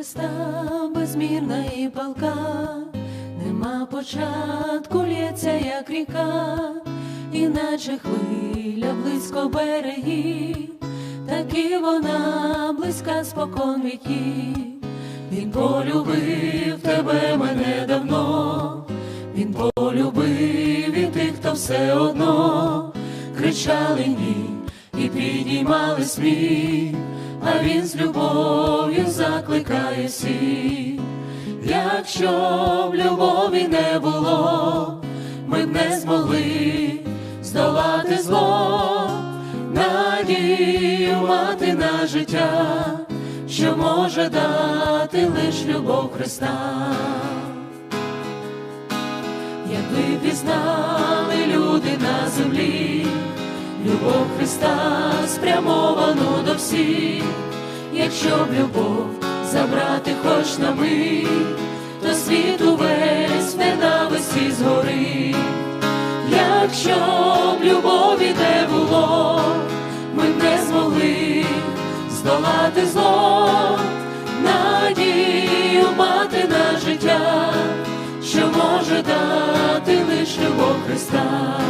Христа безмірна і палка, нема початку, лється, як ріка, іначе хвиля близько берегів, так і вона близька спокон віків. Він полюбив тебе мене давно, він полюбив і тих, хто все одно кричали ні і підіймали сміх, а він з любов'ю закликає всіх. Якщо б любові не було, ми б не змогли здолати зло, надію мати на життя, що може дати лиш любов Христа. Якби пізнали любов Христа спрямовану до всіх, якщо б любов забрати хоч на мить, то світ увесь в ненависті згорить. Якщо б любові не було, ми б не змогли здолати зло, надію мати на життя, що може дати лиш любов Христа.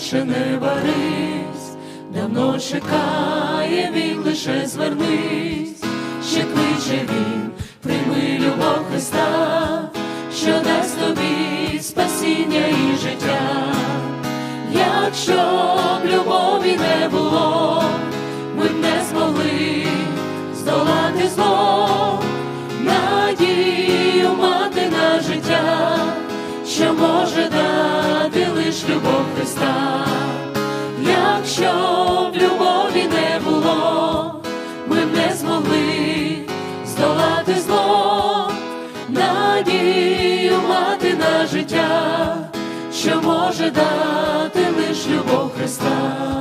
Швидше не варись, давно чекає він, лише звернись, ще кличе він, прийми любов Христа, що дасть тобі спасіння і життя. Якщо б любові не було, ми б не змогли здолати зло, надію мати на життя, що може дати лиш любов Христа. Якщо б любові не було, ми б не змогли здолати зло, надію мати на життя, що може дати лиш любов Христа.